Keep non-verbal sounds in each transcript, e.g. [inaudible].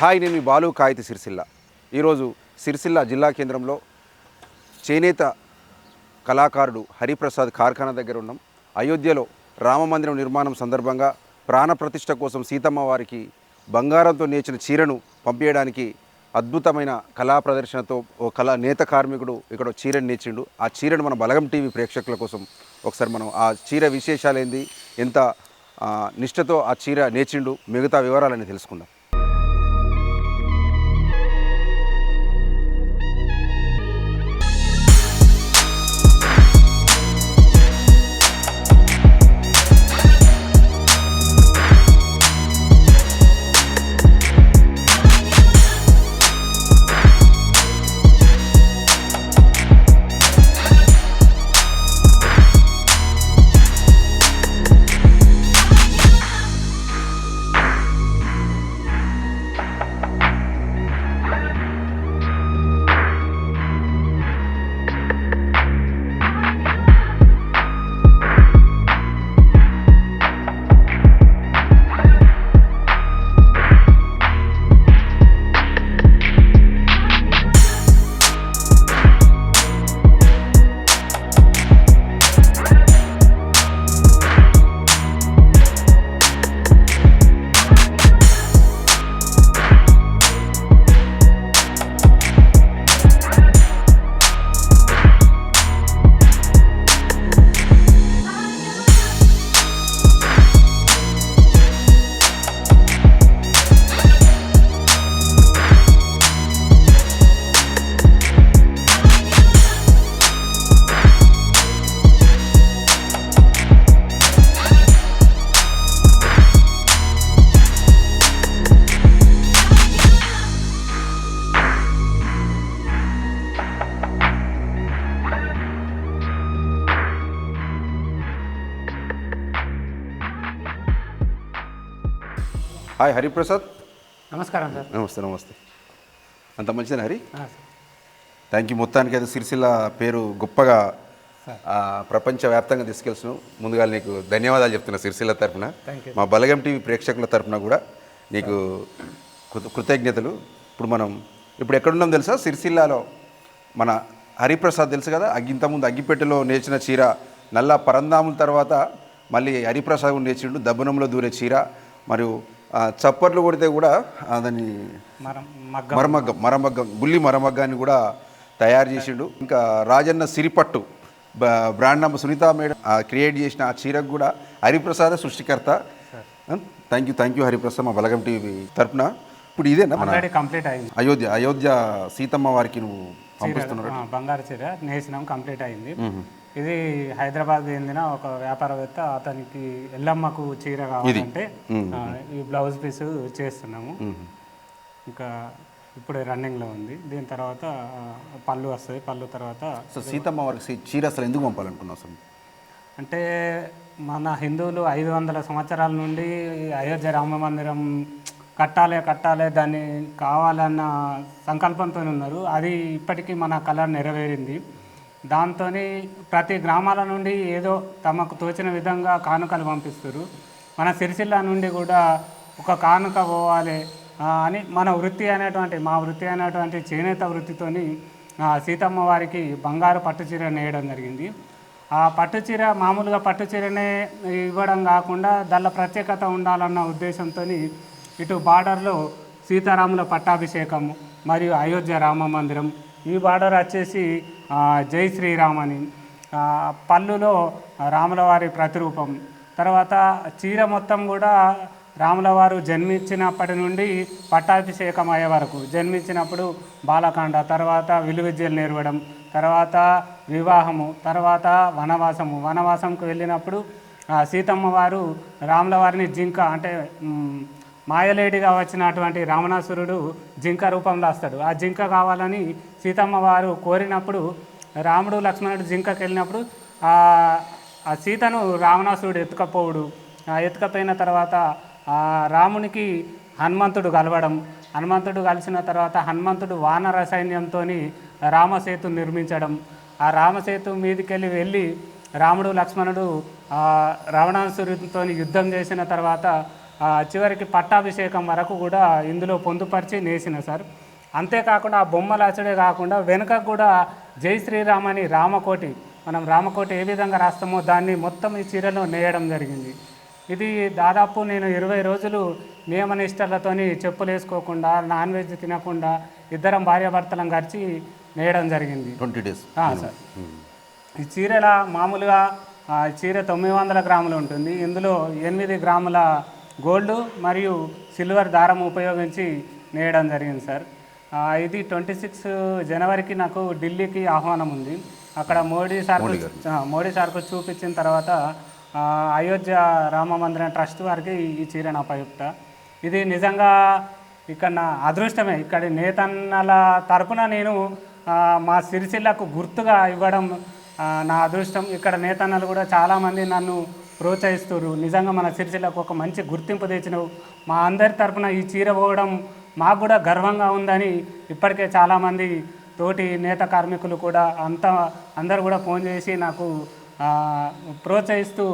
Hi నేను మీ బాలు కాయితి సిరిసిల్ల. ఈరోజు సిరిసిల్ల జిల్లా కేంద్రంలో చేనేత కళాకారుడు హరిప్రసాద్ కార్ఖానా దగ్గర ఉన్నాం. అయోధ్యలో రామమందిరం నిర్మాణం సందర్భంగా ప్రాణప్రతిష్ఠ కోసం సీతమ్మ వారికి బంగారంతో నేర్చిన చీరను పంపించడానికి అద్భుతమైన కళా ప్రదర్శనతో ఓ కళా నేత కార్మికుడు ఇక్కడ చీరను నేర్చిండు. ఆ చీరను మన బలగం టీవీ ప్రేక్షకుల కోసం ఒకసారి మనం ఆ చీర విశేషాలు ఏంది ఎంత నిష్ఠతో ఆ చీర నేర్చిండు మిగతా వివరాలని తెలుసుకుందాం. హాయ్ హరిప్రసాద్. నమస్కారం సార్. నమస్తే నమస్తే. అంత మంచిదేనా హరి. థ్యాంక్ యూ మొత్తానికి అయితే సిరిసిల్ల పేరు గొప్పగా ప్రపంచవ్యాప్తంగా తీసుకెళ్తున్నావు ముందుగా నీకు ధన్యవాదాలు చెప్తున్నా సిరిసిల్ల you. మా బలగం టీవీ ప్రేక్షకుల తరపున కూడా నీకు కృత- కృతజ్ఞతలు. ఇప్పుడు మనం ఇప్పుడు ఎక్కడున్నాం తెలుసా? సిరిసిల్లాలో మన హరిప్రసాద్ తెలుసు కదా? అగ్గి ఇంతకుముందు అగ్గిపెట్టెలో నేర్చిన చీర నల్ల పరందాముల తర్వాత మళ్ళీ హరిప్రసాద్ నేర్చిండు. దబ్బనంలో దూరే చీర మరియు చప్పట్లు కొడితే కూడా దాన్ని మరం మగ్గం. మరమగ్గం మరమగ్గం గుల్లి మరమగ్గాన్ని కూడా తయారు చేసిండు. ఇంకా Rajanna Siripattu brand number Sunitha madam create చేసిన ఆ చీరకు కూడా హరిప్రసాద్ సృష్టికర్త. Thank you thank you Hariprasad మా బలగం టీవీ తరపున. ఇప్పుడు ఇదేనా మన కంప్లీట్ అయింది. అయోధ్య అయోధ్య సీతమ్మ వారికి నువ్వు బంగారు చీర నేసినాం కంప్లీట్ అయింది. ఇది హైదరాబాద్ చెందిన ఒక వ్యాపారవేత్త అతనికి ఎల్లమ్మకు చీర కావాలంటే ఈ బ్లౌజ్ పీస్ చేస్తున్నాము. ఇంకా ఇప్పుడు రన్నింగ్లో ఉంది. దీని తర్వాత పళ్ళు వస్తుంది పళ్ళు తర్వాత సో సీతమ్మ వారికి చీర అసలు ఎందుకు పంపాలనుకున్నావు అసలు? అంటే మన హిందువులు ఐదు వందల సంవత్సరాల నుండి అయోధ్య రామ మందిరం కట్టాలి కట్టాలి దాన్ని కావాలన్న సంకల్పంతో ఉన్నారు. అది ఇప్పటికీ మన కళ నెరవేరింది. దాంతో ప్రతి గ్రామాల నుండి ఏదో తమకు తోచిన విధంగా కానుకలు పంపిస్తారు. మన సిరిసిల్ల నుండి కూడా ఒక కానుక పోవాలి అని మన వృత్తి అనేటువంటి మా వృత్తి అనేటువంటి చేనేత వృత్తితోని సీతమ్మ వారికి బంగారు పట్టుచీర నేయడం జరిగింది. ఆ పట్టు చీర మామూలుగా పట్టు చీరనే ఇవ్వడం కాకుండా దానిలో ప్రత్యేకత ఉండాలన్న ఉద్దేశంతో ఇటు బార్డర్లో సీతారాముల పట్టాభిషేకం మరియు అయోధ్య రామ మందిరం ఈ బార్డర్ వచ్చేసి జై శ్రీరామ్ అని పళ్ళులో రాములవారి ప్రతిరూపం. తర్వాత చీర మొత్తం కూడా రాములవారు జన్మించినప్పటి నుండి పట్టాభిషేకం అయ్యే వరకు జన్మించినప్పుడు బాలకాండ తర్వాత విలువిద్యలు నేర్వడం తర్వాత వివాహము తర్వాత వనవాసము. వనవాసంకు వెళ్ళినప్పుడు సీతమ్మ వారు రాముల వారిని జింక అంటే మాయలేడిగా వచ్చినటువంటి రావణాసురుడు జింక రూపంలో వస్తాడు. ఆ జింక కావాలని సీతమ్మ వారు కోరినప్పుడు రాముడు లక్ష్మణుడు జింకకి వెళ్ళినప్పుడు ఆ సీతను రావణాసురుడు ఎత్తుకపోవుడు. ఎత్తుకపోయిన తర్వాత రామునికి హనుమంతుడు కలవడం. హనుమంతుడు కలిసిన తర్వాత హనుమంతుడు వానర సైన్యంతో రామసేతు నిర్మించడం. ఆ రామసేతు మీదకెళ్ళి వెళ్ళి రాముడు లక్ష్మణుడు రావణాసురుడితో యుద్ధం చేసిన తర్వాత చివరికి పట్టాభిషేకం వరకు కూడా ఇందులో పొందుపరిచి నేసిన సార్. అంతేకాకుండా ఆ బొమ్మలు అచ్చడే కాకుండా వెనుక కూడా జై శ్రీరామ్ అని రామకోటి మనం రామకోటి ఏ విధంగా రాస్తామో దాన్ని మొత్తం ఈ చీరలో నేయడం జరిగింది. ఇది దాదాపు నేను ఇరవై రోజులు నియమ నిష్టలతోని చెప్పులు వేసుకోకుండా నాన్ వెజ్ తినకుండా ఇద్దరం భార్యాభర్తలం కలిసి నేయడం జరిగింది. Twenty days. సార్. ఈ చీరల మామూలుగా చీర తొమ్మిది వందల గ్రాములు ఉంటుంది. ఇందులో ఎనిమిది గ్రాముల గోల్డ్ మరియు సిల్వర్ దారం ఉపయోగించి నేయడం జరిగింది సార్. ఇది ట్వంటీ సిక్స్ జనవరికి నాకు ఢిల్లీకి ఆహ్వానం ఉంది. అక్కడ మోడీ సార్కు మోడీ సార్కు చూపించిన తర్వాత అయోధ్య రామ మందిరం ట్రస్ట్ వారికి ఈ చీర నా ఉపయుక్త ఇది నిజంగా ఇక్కడ నా అదృష్టమే. ఇక్కడి నేతన్నల తరపున నేను మా సిరిసిల్లకు గుర్తుగా ఇవ్వడం నా అదృష్టం. ఇక్కడ నేతన్నలు కూడా చాలామంది నన్ను ప్రోత్సహిస్తున్నారు నిజంగా మన సిరిసిల్లకు ఒక మంచి గుర్తింపు తెచ్చినవు. మా అందరి తరపున ఈ చీర పోవడం మాకు కూడా గర్వంగా ఉందని ఇప్పటికే చాలామంది తోటి నేత కార్మికులు కూడా అంతా అందరు కూడా ఫోన్ చేసి నాకు ప్రోత్సహిస్తూ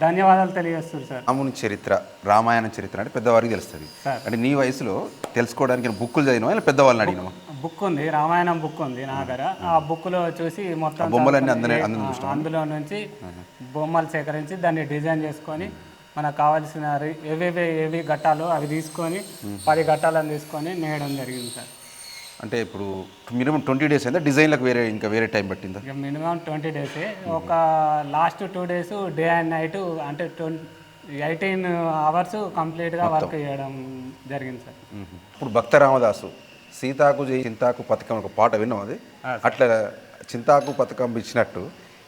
ధన్యవాదాలు తెలియజేస్తారు సార్. రాముని చరిత్ర రామాయణ చరిత్ర అంటే పెద్దవారికి తెలుస్తుంది. సార్. అంటే నీ వయసులో తెలుసుకోవడానికి బుక్కులు చదివినా లేదా పెద్దవాళ్ళని అడిగినావా? బుక్ ఉంది రామాయణం బుక్ ఉంది నా దగ్గర. ఆ బుక్లో చూసి మొత్తం బొమ్మలన్నీ అందులో- నుంచి బొమ్మలు సేకరించి దాన్ని డిజైన్ చేసుకొని మనకు కావాల్సిన ఏవేవి ఏవి ఘట్టాలు అవి తీసుకొని పది ఘట్టాలను తీసుకొని నేయడం జరిగింది సార్. అంటే ఇప్పుడు మినిమం ట్వంటీ డేస్ అయిందా? డిజైన్లకు వేరే ఇంకా వేరే టైం పట్టిందా? Minimum twenty days. ఒక last two days day and night అంటే ట్వంటీ ఎయిటీన్ అవర్స్ కంప్లీట్గా వర్క్ చేయడం జరిగింది సార్. ఇప్పుడు భక్త రామదాసు సీతాకు జై చింతాకు పథకం ఒక పాట విన్నాం అది? అట్లా చింతాకు పథకం ఇచ్చినట్టు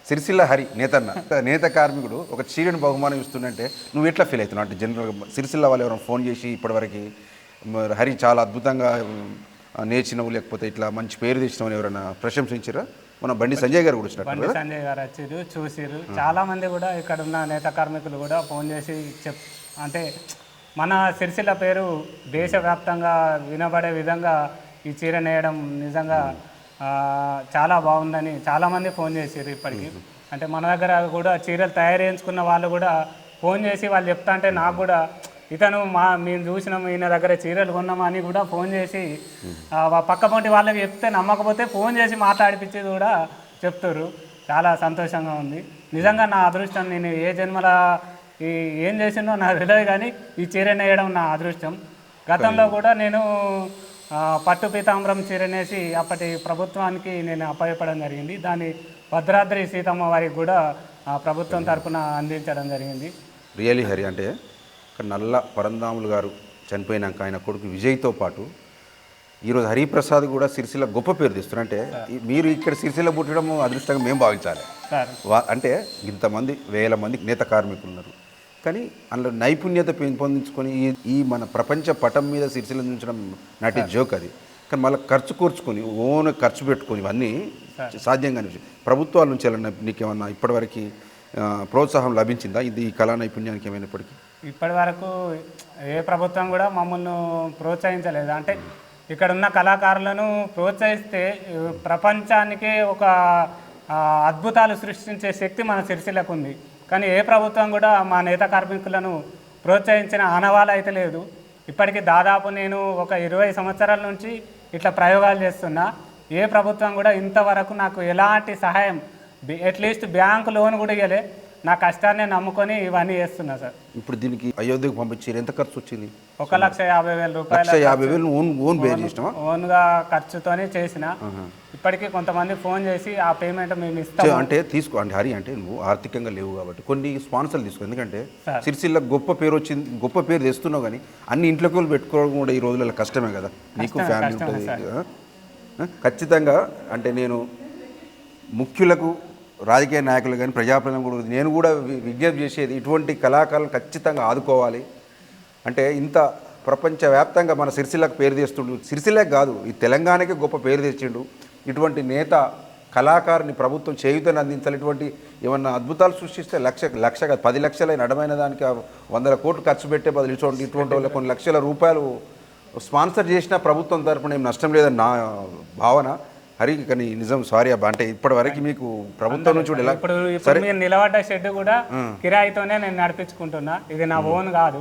సిరిసిల్ల హరి నేతన్న. [laughs] నేత కార్మికుడు ఒక చీరను బహుమానం ఇస్తుందంటే నువ్వు ఎట్లా ఫీల్ అవుతున్నావు? అంటే జనరల్గా సిరిసిల్ల వాళ్ళు ఎవరైనా ఫోన్ చేసి ఇప్పటివరకు హరి చాలా అద్భుతంగా నేర్చినవు లేకపోతే ఇట్లా మంచి పేరు తెచ్చినావు అని ఎవరైనా ప్రశంసించారా? మన బండి సంజయ్ గారు కూడా బండి సంజయ్ గారు వచ్చారు చూసిరు చాలా మంది కూడా ఇక్కడ ఉన్న నేత కార్మికులు కూడా ఫోన్ చేసి చెప్ అంటే మన సిరిసిల్ల పేరు దేశవ్యాప్తంగా వినబడే విధంగా ఈ చీర నేయడం నిజంగా చాలా బాగుందని చాలామంది ఫోన్ చేసారు ఇప్పటికి. అంటే మన దగ్గర కూడా చీరలు తయారు చేయించుకున్న వాళ్ళు కూడా ఫోన్ చేసి వాళ్ళు చెప్తా అంటే నాకు కూడా ఇతను మా మేము చూసినాం ఈయన దగ్గర చీరలు కొన్నామా అని కూడా ఫోన్ చేసి పక్క పొంటి వాళ్ళకి చెప్తే నమ్మకపోతే ఫోన్ చేసి మాట్లాడిపించేది కూడా చెప్తారు చాలా సంతోషంగా ఉంది. నిజంగా నా అదృష్టం నేను ఏ జన్మల ఈ ఏం చేసిందో నాకు తెలియదు కానీ ఈ చీర నేయడం నా అదృష్టం. గతంలో కూడా నేను పట్టు పీతాంబరం చీరనేసి అప్పటి ప్రభుత్వానికి నేను అప్పచెప్పడం జరిగింది. దాన్ని భద్రాద్రి సీతమ్మ వారికి కూడా ప్రభుత్వం తరపున అందించడం జరిగింది. రియలీ హరి అంటే ఇక్కడ నల్ల పరందాములు గారు చనిపోయినాక ఆయన కొడుకు విజయ్తో పాటు ఈరోజు హరిప్రసాద్ కూడా సిరిసిల్ల గొప్ప పేరు తెస్తున్నారు. అంటే మీరు ఇక్కడ సిరిసిల్ల పుట్టడం అదృష్టంగా మేము భావించాలి. అంటే ఇంతమంది వేల మంది నేత కార్మికులు ఉన్నారు కానీ అందులో నైపుణ్యత పెంపొందించుకొని ఈ ఈ మన ప్రపంచ పటం మీద సిరిసిల్ల ఉంచడం నాటి జోక్ అది. కానీ మళ్ళీ ఖర్చు కూర్చుకొని ఓన్ ఖర్చు పెట్టుకొని ఇవన్నీ సాధ్యం కాని ప్రభుత్వాల నుంచి ఏమన్నా నీకేమన్నా ఇప్పటివరకు ప్రోత్సాహం లభించిందా ఇది ఈ కళా నైపుణ్యానికి ఏమైనా ఇప్పటికీ ఇప్పటి వరకు ఏ ప్రభుత్వం కూడా మమ్మల్ని ప్రోత్సహించలేదు. అంటే ఇక్కడ ఉన్న కళాకారులను ప్రోత్సహిస్తే ప్రపంచానికే ఒక అద్భుతాలు సృష్టించే శక్తి మన సిరిసిల్లకు ఉంది. కానీ ఏ ప్రభుత్వం కూడా మా నేత కార్మికులను ప్రోత్సహించిన ఆనవాలు అయితే లేదు. ఇప్పటికి దాదాపు నేను ఒక ఇరవై సంవత్సరాల నుంచి ఇట్లా ప్రయోగాలు చేస్తున్నా. ఏ ప్రభుత్వం కూడా ఇంతవరకు నాకు ఎలాంటి సహాయం అట్లీస్ట్ బ్యాంకు లోన్ కూడా ఇవ్వలే నా కష్టాన్ని నమ్ముకొని ఇవన్నీ చేస్తున్నా సార్. ఇప్పుడు దీనికి అయోధ్యకు పంపించారు ఎంత ఖర్చు వచ్చింది? ఒక లక్ష యాభై వేల రూపాయల యాభై వేలు ఓన్ ఓన్ బేర్ చేసినావా? ఓన్గా ఖర్చుతోనే చేసిన. ఇప్పటికీ కొంతమంది ఫోన్ చేసి ఆ పేమెంట్ మేము చే- ఇస్తాం అంటే తీసుకో అంటే హరి అంటే నువ్వు ఆర్థికంగా లేవు కాబట్టి కొన్ని స్పాన్సర్లు తీసుకో. ఎందుకంటే సార్. సిరిసిల్ల గొప్ప పేరు వచ్చింది గొప్ప పేరు తెస్తున్నావు కానీ అన్ని ఇంట్లోకి వెళ్ళి పెట్టుకోవడం కూడా ఈ రోజులలో కష్టమే కదా. నీకు కష్టమే, ఫ్యామిలీ కష్టమే ఉంటుంది. ఆ? ఆ? ఖచ్చితంగా అంటే నేను ముఖ్యులకు రాజకీయ నాయకులు కానీ ప్రజాప్రతినిధులు కూడా నేను కూడా విజ్ఞప్తి చేసేది ఇటువంటి కళాకారులను ఖచ్చితంగా ఆదుకోవాలి. అంటే ఇంత ప్రపంచవ్యాప్తంగా మన సిరిసిల్లకు పేరు తెస్తుండు. సిరిసిల్లకు కాదు ఈ తెలంగాణకే గొప్ప పేరు తెచ్చిండు. ఇటువంటి నేత కళాకారుని ప్రభుత్వం చేయుతని అందించాలి. ఇటువంటి ఏమన్నా అద్భుతాలు సృష్టిస్తే లక్ష లక్ష కాదు, పది లక్షల నడమైన దానికి వందల కోట్లు ఖర్చు పెట్టే బదులు ఇటువంటి ఇటువంటి వాళ్ళకి కొన్ని లక్షల రూపాయలు స్పాన్సర్ చేసిన ప్రభుత్వం తరపున ఏం నష్టం లేదని నా భావన. హరి కానీ నిజం సారీ అబ్బా. అంటే ఇప్పటి వరకు మీకు ప్రభుత్వం నుంచి కూడా ఎలా ఇప్పుడు ఇప్పుడు మీరు నిలబడ్డ షెడ్ కూడా కిరాయితోనే నేను నడిపించుకుంటున్నా. ఇది నా ఓన్ కాదు.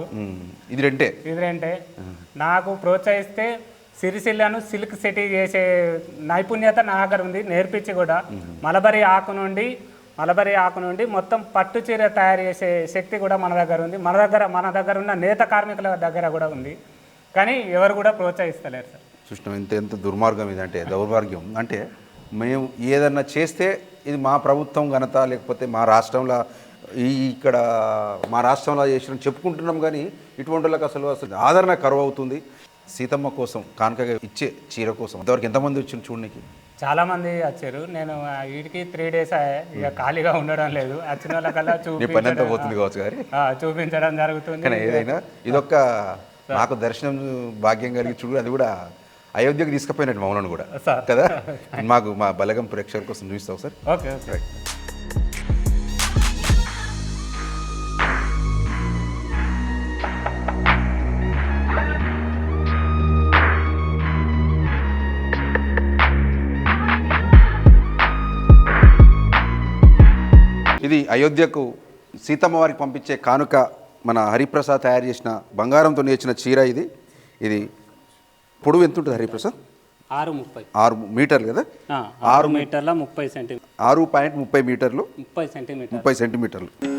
ఇది రెంటే? ఇదేంటే నాకు ప్రోత్సహిస్తే సిరిసిల్లను సిల్క్ సిటీ చేసే నైపుణ్యత నా దగ్గర ఉంది. నేర్పించి కూడా మలబరి ఆకు నుండి మలబరి ఆకు నుండి మొత్తం పట్టు చీర తయారు చేసే శక్తి కూడా మన దగ్గర ఉంది. మన దగ్గర మన దగ్గర ఉన్న నేత కార్మికుల దగ్గర కూడా ఉంది. కానీ ఎవరు కూడా ప్రోత్సహిస్తలేరు సార్. చూసినాం ఎంత ఎంత దుర్మార్గం ఇది అంటే దౌర్భాగ్యం. అంటే మేము ఏదన్నా చేస్తే ఇది మా ప్రభుత్వం ఘనత లేకపోతే మా రాష్ట్రంలో ఈ ఇక్కడ మా రాష్ట్రంలో చేసిన చెప్పుకుంటున్నాం కానీ ఇటువంటి వాళ్ళకి అసలు అసలు ఆదరణ కరువు అవుతుంది. సీతమ్మ కోసం కానుకగా ఇచ్చే చీర కోసం ఇంతవరకు ఎంతమంది వచ్చింది చూడడానికి చాలా మంది వచ్చారు. నేను వీటికి త్రీ డేస్ ఇక ఖాళీగా ఉండడం లేదు. వచ్చిన వాళ్ళకల్లా చూపించడం పోతుంది కావచ్చు గారి ఆ, చూపించడం జరుగుతుంది. ఏదైనా ఇదొక్క నాకు దర్శనం భాగ్యం కలిగి చూడు అది కూడా అయోధ్యకు తీసుకుపోయినట్టు మమ్మల్ని కూడా. కదా? మాకు మా బలగం ప్రేక్షకుల కోసం చూపిస్తావు సార్ ఓకే ఓకే. రైట్ ఇది అయోధ్యకు సీతమ్మ వారికి పంపించే కానుక మన హరిప్రసాద్ తయారు చేసిన బంగారంతో నేర్చిన చీర ఇది. ఇది పొడవు ఎంత ఉంటుంది హరిప్రసాద్? ఆరు ముప్పై. ఆరు మీటర్లు కదా? ఆరు మీటర్ల ముప్పై సెంటీమీటర్ ఆరు పాయింట్ ముప్పై మీటర్లు. ముప్పై సెంటీమీటర్ ముప్పై సెంటీమీటర్లు.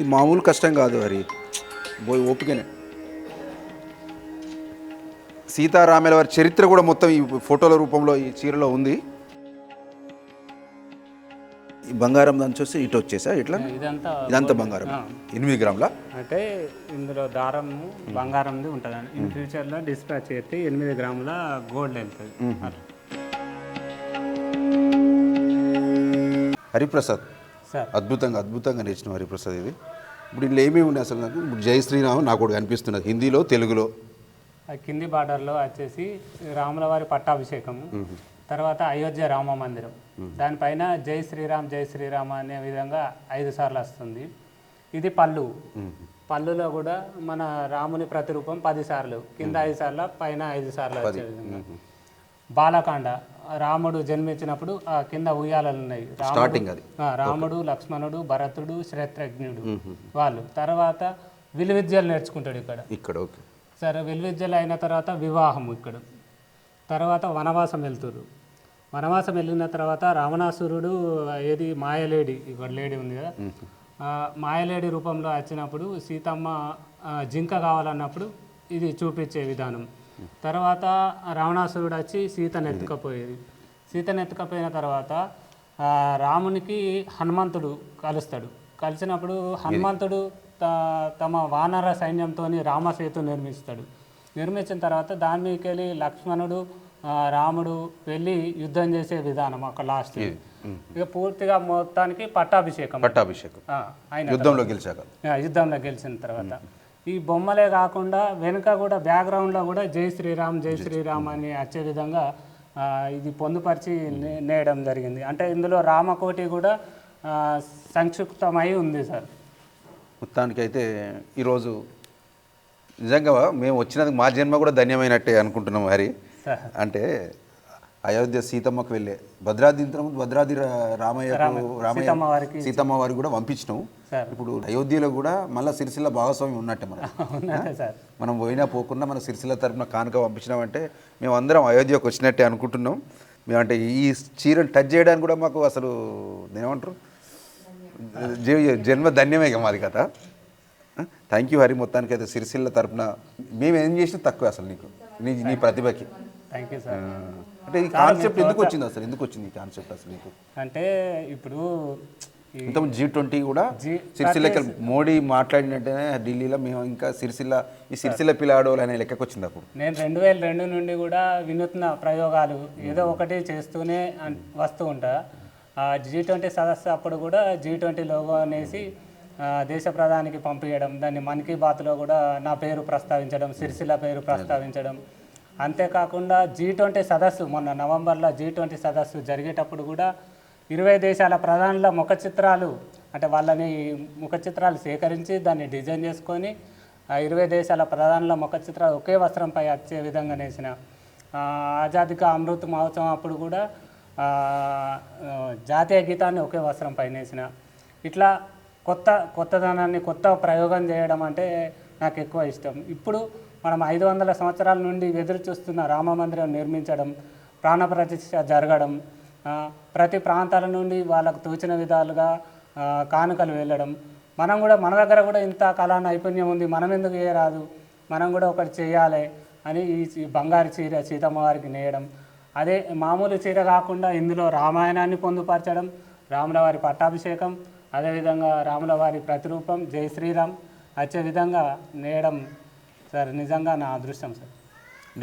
ఇది మామూలు కష్టం కాదు హరి. పోయి ఓపికనే. సీతారాముల వారి చరిత్ర కూడా మొత్తం ఈ ఫోటోల రూపంలో ఈ చీరలో ఉంది. ఈ బంగారం దాని చూస్తే ఇటు వచ్చేసా? ఇట్లా ఇదంతా ఇదంతా బంగారం. ఎనిమిది గ్రాముల? అంటే ఇందులో దారం బంగారంది ఉంటుంది. ఇన్ ఫ్యూచర్లో డిస్పాచ్ చేస్తే ఎనిమిది గ్రాముల గోల్డ్ వెళ్తుంది. హరిప్రసాద్. సార్. అద్భుతంగా అద్భుతంగా నేర్చిన హరిప్రసాద్ ఇది. ఇప్పుడు ఇందులో ఏమేమి ఉన్నాయి అసలు నాకు? ఇప్పుడు జై శ్రీరామ్ నాకు ఒకటి కనిపిస్తున్నది. హిందీలో తెలుగులో. ఆ కింది బార్డర్లో వచ్చేసి రాముల వారి పట్టాభిషేకము తర్వాత అయోధ్య రామ మందిరం. దానిపైన జై శ్రీరామ్ జై శ్రీరామ్ అనే విధంగా ఐదు సార్లు వస్తుంది. ఇది పళ్ళు. పళ్ళులో కూడా మన రాముని ప్రతిరూపం పది సార్లు. కింద ఐదు సార్లు పైన ఐదు సార్లు వచ్చే విధంగా. బాలకాండ. రాముడు జన్మించినప్పుడు ఆ కింద ఉయ్యాలలు ఉన్నాయి. రాముడు- స్టార్టింగ్ అది. రాముడు లక్ష్మణుడు భరతుడు శ్రేత్రజ్ఞుడు వాళ్ళు. తర్వాత విలువిద్యలు నేర్చుకుంటాడు ఇక్కడ. ఇక్కడ ఓకే. సరే విలువిద్యలు అయిన తర్వాత వివాహం ఇక్కడ. తర్వాత వనవాసం వెళ్తురు వనవాసం వెళ్ళిన తర్వాత రావణాసురుడు ఏది మాయలేడి ఇక్కడ లేడీ ఉంది కదా. మాయలేడి రూపంలో వచ్చినప్పుడు సీతమ్మ జింక కావాలన్నప్పుడు ఇది చూపించే విధానం. తర్వాత రావణాసురుడు వచ్చి సీతను ఎత్తుకపోయేది. సీతను ఎత్తుకపోయిన తర్వాత రామునికి హనుమంతుడు కలుస్తాడు. కలిసినప్పుడు హనుమంతుడు త- తమ వానర సైన్యంతో రామసేతు నిర్మిస్తాడు. నిర్మించిన తర్వాత దాని మీదకి వెళ్ళి లక్ష్మణుడు రాముడు వెళ్ళి యుద్ధం చేసే విధానం అక్కడ లాస్ట్ ఇక పూర్తిగా మొత్తానికి పట్టాభిషేకం. పట్టాభిషేకం. యుద్ధంలో గెలిచాక. యుద్ధంలో గెలిచిన తర్వాత. ఈ బొమ్మలే కాకుండా వెనుక కూడా బ్యాక్గ్రౌండ్లో కూడా జై శ్రీరామ్ జై శ్రీరామ్ అని వచ్చే విధంగా ఇది పొందుపరిచి నేయడం జరిగింది. అంటే ఇందులో రామకోటి కూడా సంక్షిప్తమై ఉంది సార్. మొత్తానికి అయితే ఈరోజు నిజంగా మేము వచ్చినందుకు మా జన్మ కూడా ధన్యమైనట్టే అనుకుంటున్నాం హరి. అంటే అయోధ్య సీతమ్మకు వెళ్ళే. భద్రాద్రి ఇంతకు ముందు భద్రాద్రి రా- రామయ్యకు రామయ్య సీతమ్మ వారికి కూడా పంపించినాం. ఇప్పుడు అయోధ్యలో కూడా మళ్ళీ సిరిసిల్ల భాగస్వామి ఉన్నట్టే మనం మనం పోయినా పోకుండా మన సిరిసిల్ల తరపున కానుక పంపించినామంటే మేము అందరం అయోధ్యకు వచ్చినట్టే అనుకుంటున్నాం. మేము అంటే ఈ చీరను టచ్ చేయడానికి కూడా మాకు అసలు ఏమంటారు జీ- జన్మ ధన్యమే మాది కథ థ్యాంక్ యూ హరి మొత్తానికి అయితే సిరిసిల్ల తరపున మేము ఏం చేసినా తక్కువ అసలు నీకు. నీ నీ ప్రతిభకి. థ్యాంక్ యూ సార్ అంటే ఈ కాన్సెప్ట్ ఎందుకు వచ్చింది అసలు ఎందుకు వచ్చింది ఈ కాన్సెప్ట్ అసలు నీకు అంటే ఇప్పుడు జీ ట్వంటీ కూడా G- సిరిసిల్ల మోడీ మాట్లాడినట్టేనే ఢిల్లీలో మేము ఇంకా సిరిసిల్ల ఈ సిరిసిల్ల పిల్లాడోలు అనే లెక్కకు వచ్చింది అప్పుడు. నేను రెండు వేల రెండు నుండి కూడా వినూత్న ప్రయోగాలు ఏదో ఒకటి చేస్తూనే వస్తూ ఉంటా. ఆ జీ ట్వంటీ సదస్సు అప్పుడు కూడా జీ ట్వంటీ లోగో అనేసి దేశ ప్రధానికి పంపించడం దాన్ని మన్ కీ బాత్లో కూడా నా పేరు ప్రస్తావించడం సిరిసిల్ల పేరు ప్రస్తావించడం అంతేకాకుండా జీ ట్వంటీ సదస్సు మొన్న నవంబర్లో జీ ట్వంటీ సదస్సు జరిగేటప్పుడు కూడా ఇరవై దేశాల ప్రధానుల ముఖ చిత్రాలు అంటే వాళ్ళని ముఖ చిత్రాలు సేకరించి దాన్ని డిజైన్ చేసుకొని ఇరవై దేశాల ప్రధానుల ముఖ చిత్రాలు ఒకే వస్త్రంపై వచ్చే విధంగా నేసిన. ఆజాదికా అమృత్ మహోత్సవం అప్పుడు కూడా జాతీయ గీతాన్ని ఒకే వస్త్రంపై నేసిన. ఇట్లా కొత్త కొత్తదనాన్ని కొత్త ప్రయోగం చేయడం అంటే నాకు ఎక్కువ ఇష్టం. ఇప్పుడు మనం ఐదు వందల సంవత్సరాల నుండి ఎదురు చూస్తున్న రామ మందిరం నిర్మించడం ప్రాణప్రతిష్ఠ జరగడం ప్రతి ప్రాంతాల నుండి వాళ్ళకు తోచిన విధాలుగా కానుకలు వెళ్ళడం. మనం కూడా మన దగ్గర కూడా ఇంత కళా నైపుణ్యం ఉంది. మనం ఎందుకు చేయరాదు మనం కూడా ఒకటి చేయాలి అని ఈ బంగారు చీర సీతమ్మ వారికి నేయడం. అదే మామూలు చీర కాకుండా ఇందులో రామాయణాన్ని పొందుపరచడం రాముల వారి పట్టాభిషేకం అదేవిధంగా రాముల వారి ప్రతిరూపం జై శ్రీరామ్ వచ్చే విధంగా నేయడం సార్ నిజంగా నా అదృష్టం సార్.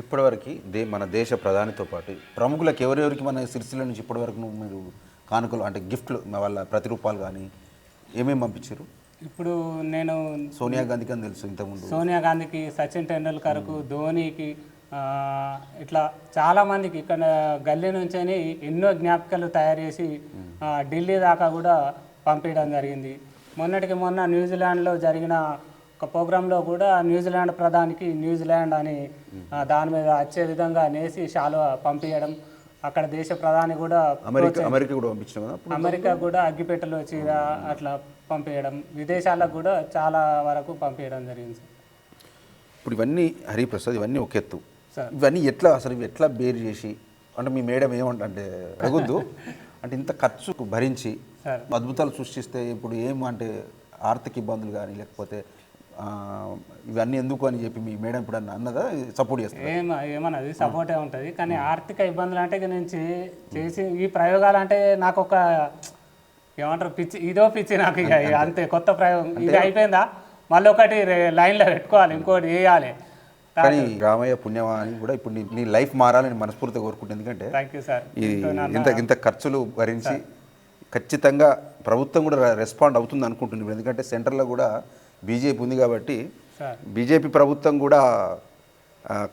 ఇప్పటివరకు దే మన దేశ ప్రధానితో పాటు ప్రముఖులకు ఎవరెవరికి మన సిరిసిల్ల నుంచి ఇప్పటివరకు నువ్వు మీరు కానుకలు అంటే గిఫ్ట్లు వాళ్ళ ప్రతిరూపాలు కానీ ఏమేమి పంపించారు? ఇప్పుడు నేను సోనియా గాంధీకి అని తెలుసు ఇంతకుముందు. సోనియా గాంధీకి సచిన్ టెండూల్కర్కు ధోనికి ఇట్లా చాలామందికి ఇక్కడ గల్లీ నుంచి ఎన్నో జ్ఞాపికలు తయారు చేసి ఢిల్లీ దాకా కూడా పంపించడం జరిగింది. మొన్నటికి మొన్న న్యూజిలాండ్లో జరిగిన ఒక ప్రోగ్రాంలో కూడా న్యూజిలాండ్ ప్రధానికి న్యూజిలాండ్ అని దాని మీద వచ్చే విధంగా నేసి శాలువ పంపించడం అక్కడ దేశ ప్రధాని కూడా అమెరికా అమెరికా కూడా అప్పుడు అమెరికా కూడా అగ్గిపెట్టెలు చీర అట్లా పంపించడం విదేశాలకు కూడా చాలా వరకు పంపించడం జరిగింది సార్. ఇప్పుడు ఇవన్నీ హరిప్రసాద్ ఇవన్నీ ఒక ఎత్తు సార్. ఇవన్నీ ఎట్లా అసలు ఇవి ఎట్లా బేర్ చేసి అంటే మీ మేడం ఏమంట అడగొద్దు అంటే ఇంత ఖర్చు భరించి. అద్భుతాలు సృష్టిస్తే ఇప్పుడు ఏం అంటే ఆర్థిక ఇబ్బందులు కానీ లేకపోతే ఇవన్నీ ఎందుకు అని చెప్పి మీ మేడం ఇప్పుడు అన్న అన్నదా? సపోర్ట్ చేస్తారు? ఏమ ఏమన్నది సపోర్టే ఉంటుంది. కానీ ఆర్థిక ఇబ్బందులు అంటే నేను చేసి ఈ ప్రయోగాలు అంటే నాకు ఒక ఏమంటారు పిచ్చి ఇదో పిచ్చి నాకు ఇక అంతే కొత్త ప్రయోగం. ఇది అయిపోయిందా? మళ్ళీ ఒకటి లైన్లో పెట్టుకోవాలి ఇంకోటి వేయాలి కానీ రామయ్య పుణ్యమా అని కూడా ఇప్పుడు నీ- లైఫ్ మారాలని మనస్ఫూర్తిగా కోరుకుంటుంది. ఎందుకంటే ఇంత ఇంత ఖర్చులు భరించి ఖచ్చితంగా ప్రభుత్వం కూడా రెస్పాండ్ అవుతుంది అనుకుంటుంది. ఎందుకంటే సెంటర్లో కూడా బీజేపీ ఉంది కాబట్టి బీజేపీ ప్రభుత్వం కూడా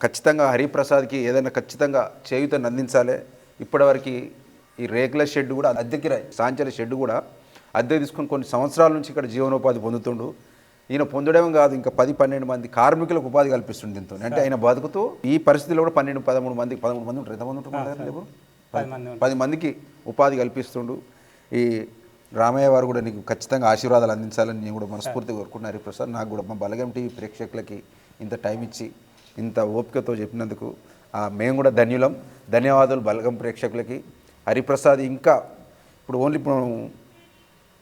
ఖచ్చితంగా హరిప్రసాద్కి ఏదైనా ఖచ్చితంగా చేయుతని అందించాలి ఇప్పటివరకు ఈ రేకుల షెడ్ కూడా అద్దెకి సాంచల షెడ్ కూడా అద్దె తీసుకుని కొన్ని సంవత్సరాల నుంచి ఇక్కడ జీవనోపాధి పొందుతుండు. ఈయన పొందడం కాదు ఇంకా పది పన్నెండు మంది కార్మికులకు ఉపాధి కల్పిస్తుంది దీంతో. అంటే ఆయన బతుకుతూ ఈ పరిస్థితిలో కూడా పన్నెండు పదమూడు మంది పదమూడు మంది ఉంటారు. ఎంతమంది ఉంటారు. పది మందికి ఉపాధి కల్పిస్తుండు. ఈ రామయ్య వారు కూడా నీకు ఖచ్చితంగా ఆశీర్వాదాలు అందించాలని నేను కూడా మనస్ఫూర్తిగా కోరుకుంటున్నాను. ప్రసాద్ నాకు కూడా మా బలగం టీవీ ప్రేక్షకులకి ఇంత టైం ఇచ్చి ఇంత ఓపికతో చెప్పినందుకు మేము కూడా ధన్యులం. ధన్యవాదాలు బలగం ప్రేక్షకులకి. హరిప్రసాద్ ఇంకా ఇప్పుడు ఓన్లీ ఇప్పుడు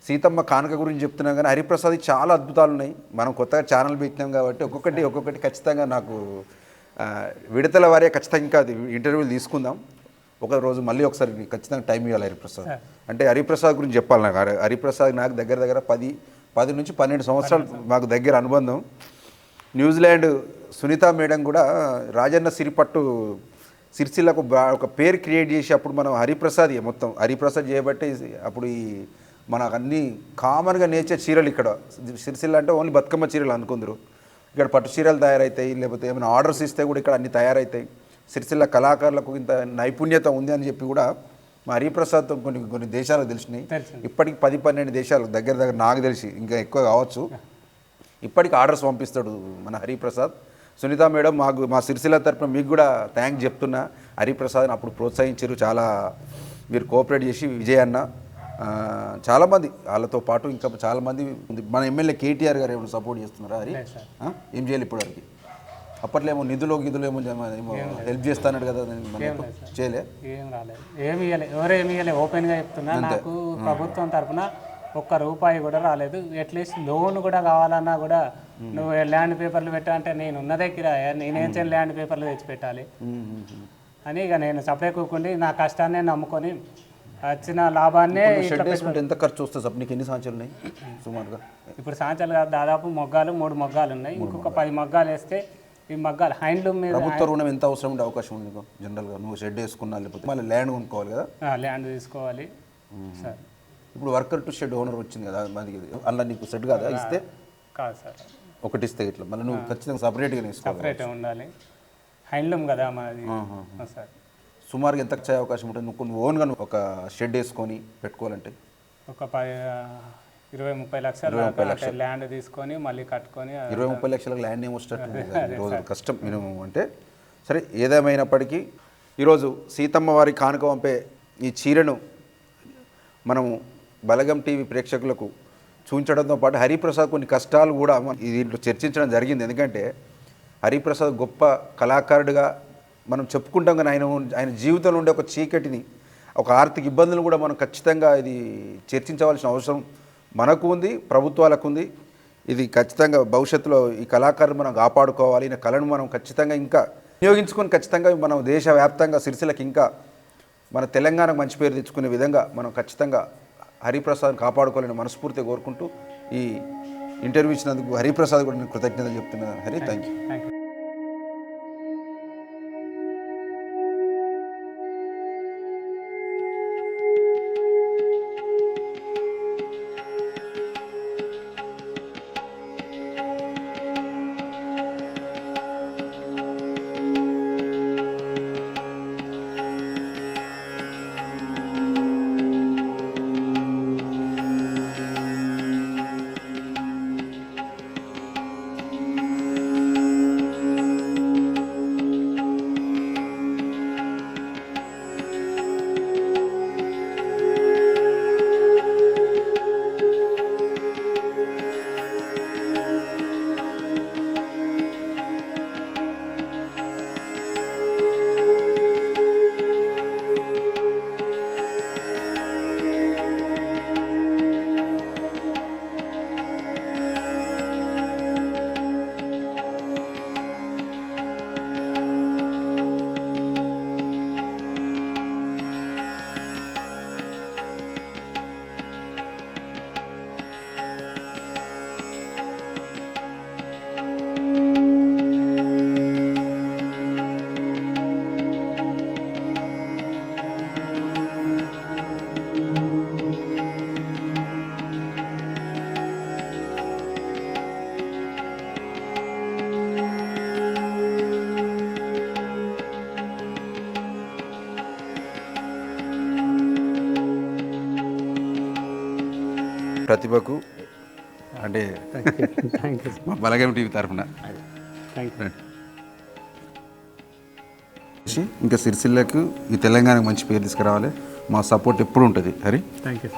సీతమ్మ కానుక గురించి చెప్తున్నాం కానీ హరిప్రసాద్ చాలా అద్భుతాలు ఉన్నాయి. మనం కొత్తగా ఛానల్ పెట్టినాం కాబట్టి ఒక్కొక్కటి ఒక్కొక్కటి ఖచ్చితంగా నాకు విడతల వారే ఖచ్చితంగా ఇంకా అది ఇంటర్వ్యూలు తీసుకుందాం. ఒక రోజు మళ్ళీ ఒకసారి ఖచ్చితంగా టైం ఇవ్వాలి హరిప్రసాద్. అంటే హరిప్రసాద్ గురించి చెప్పాలి నాకు. హరి- హరిప్రసాద్ నాకు దగ్గర దగ్గర పది పది నుంచి పన్నెండు సంవత్సరాలు మాకు దగ్గర అనుబంధం. న్యూజిలాండ్ సునీత మేడం కూడా రాజన్న సిరిపట్టు సిరిసిల్లకు ఒక పేరు క్రియేట్ చేసి అప్పుడు మనం హరిప్రసాద్ మొత్తం. హరిప్రసాద్ చేయబట్టి అప్పుడు ఈ మనకు అన్ని కామన్గా నేర్చే చీరలు ఇక్కడ. సిరిసిల్ల అంటే ఓన్లీ బతుకమ్మ చీరలు అనుకుందరు ఇక్కడ పట్టు చీరలు తయారవుతాయి లేకపోతే ఏమైనా ఆర్డర్స్ ఇస్తే కూడా ఇక్కడ అన్ని తయారవుతాయి సిరిసిల్ల కళాకారులకు ఇంత నైపుణ్యత ఉంది అని చెప్పి కూడా మా హరిప్రసాద్తో కొన్ని కొన్ని దేశాలకు తెలిసినాయి. ఇప్పటికి పది పన్నెండు దేశాలు దగ్గర దగ్గర నాకు తెలిసి ఇంకా ఎక్కువ కావచ్చు. ఇప్పటికి ఆర్డర్స్ పంపిస్తాడు మన హరిప్రసాద్. సునీత మేడం మాకు మా సిరిసిల్ల తరపున మీకు కూడా థ్యాంక్ చెప్తున్నా. హరిప్రసాద్ని అప్పుడు ప్రోత్సహించారు చాలా. మీరు కోఆపరేట్ చేసి విజయ్ అన్న. చాలామంది వాళ్ళతో పాటు ఇంకా చాలామంది. మన ఎమ్మెల్యే కేటీఆర్ గారు ఏమైనా సపోర్ట్ చేస్తున్నారా హరి? ఏం చేయాలి ఇప్పటివరకు? అప్పట్లో ఏమో నిధులు గిధులు ఏమో హెల్ప్ చేస్తానడు కదా చేయలే. ఏం రాలేదు. ఏమి ఇవ్వలే ఎవరు ఏమి ఇవ్వలే ఓపెన్గా చెప్తున్నా. నాకు ప్రభుత్వం తరపున ఒక్క రూపాయి కూడా రాలేదు. అట్లీస్ట్ లోన్ కూడా కావాలన్నా కూడా నువ్వు ల్యాండ్ పేపర్లు పెట్టా అంటే నేను ఉన్నదే కిరాయ. నేనేం చేయను ల్యాండ్ పేపర్లు తెచ్చి పెట్టాలి అని ఇక నేను సపరేట్ కూకుండి నా కష్టాన్నే నమ్ముకొని వచ్చిన లాభాన్నే ఎంత ఖర్చు వస్తుంది నీకు ఎన్ని సంవత్సరాలు ఉన్నాయి? [clears throat] సుమారుగా. ఇప్పుడు సాయంత్రాలు కాదు. దాదాపు మొగ్గాలు మూడు మొగ్గాలు ఉన్నాయి. ఇంకొక పది మొగ్గాలు వేస్తే ఈ మగ్గాలు. హ్యాండ్లూమ్ మీద ప్రభుత్వ రుణం ఎంత అవసరం ఉండే అవకాశం ఉంది జనరల్గా నువ్వు షెడ్ వేసుకున్నా లేకపోతే మళ్ళీ ల్యాండ్ కొనుక్కోవాలి కదా? ల్యాండ్ తీసుకోవాలి. సార్. ఇప్పుడు వర్కర్ టు షెడ్ ఓనర్ వచ్చింది కదా మనకి అలా నీకు సెట్ కాదా? ఇస్తే? కాదు సార్. ఒకటి ఇస్తే ఇట్లా. మళ్ళీ నువ్వు ఖచ్చితంగా సపరేట్గా తీసుకోవాలి సపరేట్ ఉండాలి. హ్యాండ్లూమ్ కదా ఆ, సార్. సుమారుగా ఎంత వచ్చే అవకాశం ఉంటుంది నువ్వు ఓన్గా నువ్వు ఒక షెడ్ వేసుకొని పెట్టుకోవాలంటే? ఒక ఇరవై ముప్పై లక్షలు ల్యాండ్ తీసుకొని మళ్ళీ కట్టుకొని ఇరవై ముప్పై లక్షలకు ల్యాండ్ ఏం వచ్చేటట్టు ఈ రోజు కష్టం మినిమం అంటే. సరే ఏదేమైనప్పటికీ ఈరోజు సీతమ్మ వారి కానుక పంపే ఈ చీరను మనము బలగం టీవీ ప్రేక్షకులకు చూపించడంతో పాటు హరిప్రసాద్ కొన్ని కష్టాలు కూడా దీంట్లో చర్చించడం జరిగింది. ఎందుకంటే హరిప్రసాద్ గొప్ప కళాకారుడిగా మనం చెప్పుకుంటాం కానీ ఆయన ఆయన జీవితంలో ఉండే ఒక చీకటిని ఒక ఆర్థిక ఇబ్బందులు కూడా మనం ఖచ్చితంగా ఇది చర్చించవలసిన అవసరం మనకు ఉంది ప్రభుత్వాలకు ఉంది ఇది ఖచ్చితంగా భవిష్యత్తులో ఈ కళాకారులు మనం కాపాడుకోవాలి. ఈ కళను మనం ఖచ్చితంగా ఇంకా వినియోగించుకొని ఖచ్చితంగా మనం దేశవ్యాప్తంగా సిరిసిలకు ఇంకా మన తెలంగాణకు మంచి పేరు తెచ్చుకునే విధంగా మనం ఖచ్చితంగా హరిప్రసాద్ కాపాడుకోవాలని మనస్ఫూర్తిగా కోరుకుంటూ ఈ ఇంటర్వ్యూ ఇచ్చినందుకు హరిప్రసాద్ కూడా నేను కృతజ్ఞతలు చెప్తున్నాను హరి. థ్యాంక్ యూ ప్రతిభకు అంటే మా బలగం టీవీ తరఫున. ఇంకా సిరిసిల్లకు ఈ తెలంగాణకు మంచి పేరు తీసుకురావాలి. మా సపోర్ట్ ఎప్పుడు ఉంటుంది హరి? Thank you